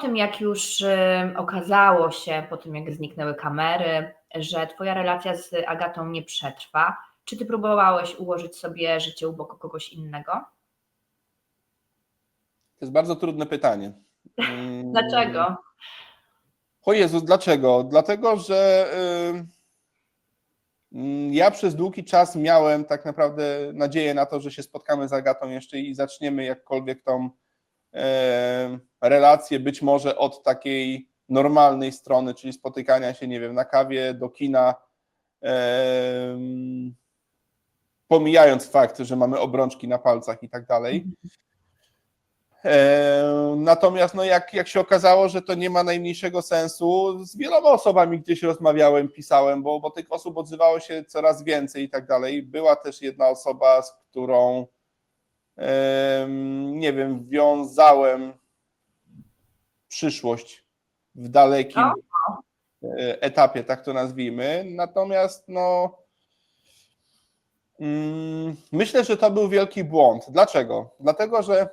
tym, jak już okazało się, po tym jak zniknęły kamery, że Twoja relacja z Agatą nie przetrwa, czy Ty próbowałeś ułożyć sobie życie u boku kogoś innego? To jest bardzo trudne pytanie. Mm, Dlaczego? O Jezus, dlaczego? Dlatego, że mm, ja przez długi czas miałem tak naprawdę nadzieję na to, że się spotkamy z Agatą jeszcze i zaczniemy jakkolwiek tą e, relację, być może od takiej normalnej strony, czyli spotykania się, nie wiem, na kawie, do kina, e, pomijając fakt, że mamy obrączki na palcach i tak dalej. E, Natomiast no jak, jak się okazało, że to nie ma najmniejszego sensu, z wieloma osobami gdzieś rozmawiałem, pisałem, bo, bo tych osób odzywało się coraz więcej i tak dalej. Była też jedna osoba, z którą nie wiem, wiązałem przyszłość w dalekim O. e, etapie, tak to nazwijmy. Natomiast no mm, myślę, że to był wielki błąd. Dlaczego? Dlatego, że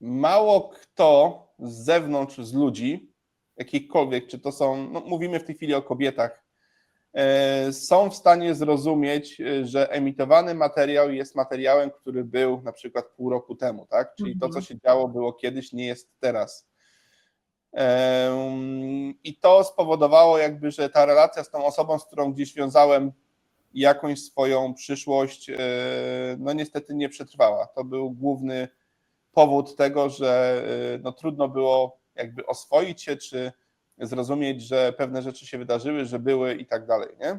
mało kto z zewnątrz, z ludzi, jakichkolwiek, czy to są, no mówimy w tej chwili o kobietach, są w stanie zrozumieć, e, że emitowany materiał jest materiałem, który był na przykład pół roku temu, tak? Czyli to, co Mhm. się działo, było kiedyś, nie jest teraz. I to spowodowało jakby, że ta relacja z tą osobą, z którą gdzieś wiązałem jakąś swoją przyszłość, e, no niestety nie przetrwała. To był główny powód tego, że no, trudno było jakby oswoić się, czy zrozumieć, że pewne rzeczy się wydarzyły, że były i tak dalej, nie?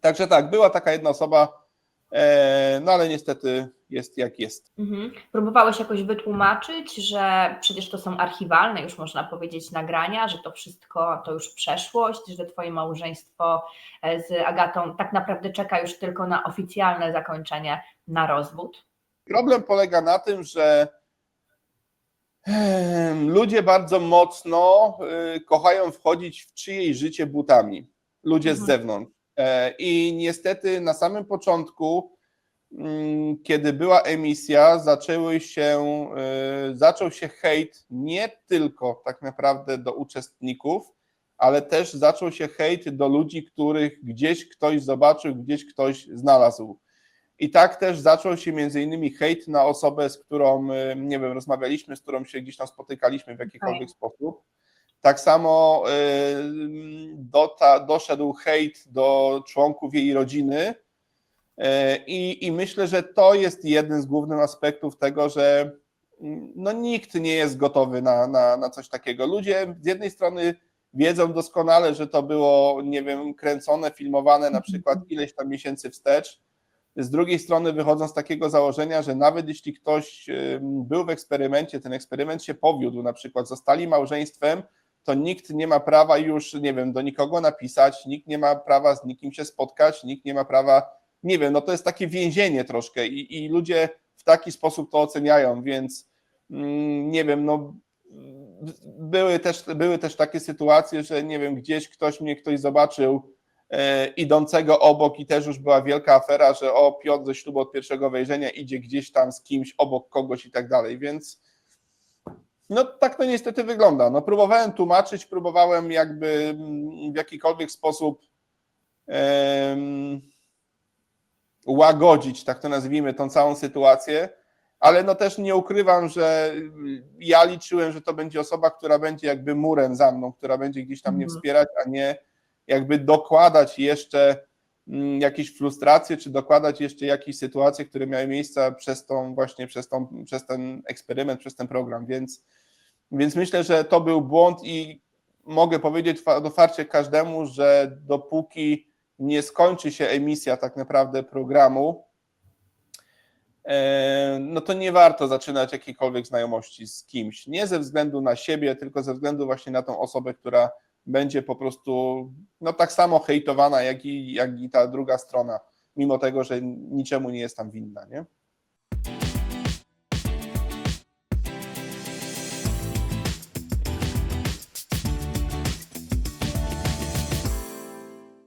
Także tak, była taka jedna osoba, e, no ale niestety jest jak jest. Mhm. Próbowałeś jakoś wytłumaczyć, że przecież to są archiwalne, już można powiedzieć, nagrania, że to wszystko to już przeszłość, że Twoje małżeństwo e, z Agatą tak naprawdę czeka już tylko na oficjalne zakończenie na rozwód? Problem polega na tym, że ludzie bardzo mocno y, kochają wchodzić w czyjeś życie butami. Ludzie z Mhm. zewnątrz. E, I niestety na samym początku, mm, kiedy była emisja, zaczęły się, y, zaczął się hejt nie tylko tak naprawdę do uczestników, ale też zaczął się hejt do ludzi, których gdzieś ktoś zobaczył, gdzieś ktoś znalazł. I tak też zaczął się między innymi hejt na osobę, z którą, y, nie wiem, rozmawialiśmy, z którą się gdzieś tam spotykaliśmy w jakikolwiek sposób. Tak samo y, dota, doszedł hejt do członków jej rodziny. Y, I, I myślę, że to jest jeden z głównych aspektów tego, że mm, no, nikt nie jest gotowy na, na, na coś takiego. Ludzie z jednej strony wiedzą doskonale, że to było, nie wiem, kręcone, filmowane na przykład ileś tam miesięcy wstecz. Z drugiej strony wychodzą z takiego założenia, że nawet jeśli ktoś był w eksperymencie, ten eksperyment się powiódł, na przykład zostali małżeństwem, to nikt nie ma prawa już, nie wiem, do nikogo napisać, nikt nie ma prawa z nikim się spotkać, nikt nie ma prawa, nie wiem, no to jest takie więzienie troszkę i, i ludzie w taki sposób to oceniają, więc mm, nie wiem, no były też, były też takie sytuacje, że nie wiem, gdzieś ktoś mnie ktoś zobaczył idącego obok i też już była wielka afera, że o Piotr ze ślubu od pierwszego wejrzenia idzie gdzieś tam z kimś obok kogoś i tak dalej, więc no tak to niestety wygląda. No próbowałem tłumaczyć, próbowałem jakby mm, w jakikolwiek sposób em, łagodzić, tak to nazwijmy, tą całą sytuację, ale no też nie ukrywam, że ja liczyłem, że to będzie osoba, która będzie jakby murem za mną, która będzie gdzieś tam mnie Mhm. wspierać, a nie jakby dokładać jeszcze mm, jakieś frustracje, czy dokładać jeszcze jakieś sytuacje, które miały miejsce przez tą właśnie, przez, tą, przez ten eksperyment, przez ten program, więc, więc myślę, że to był błąd i mogę powiedzieć otwarcie każdemu, że dopóki nie skończy się emisja tak naprawdę programu, e, no to nie warto zaczynać jakiejkolwiek znajomości z kimś. Nie ze względu na siebie, tylko ze względu właśnie na tą osobę, która będzie po prostu no tak samo hejtowana, jak i, jak i ta druga strona, mimo tego, że niczemu nie jest tam winna, nie?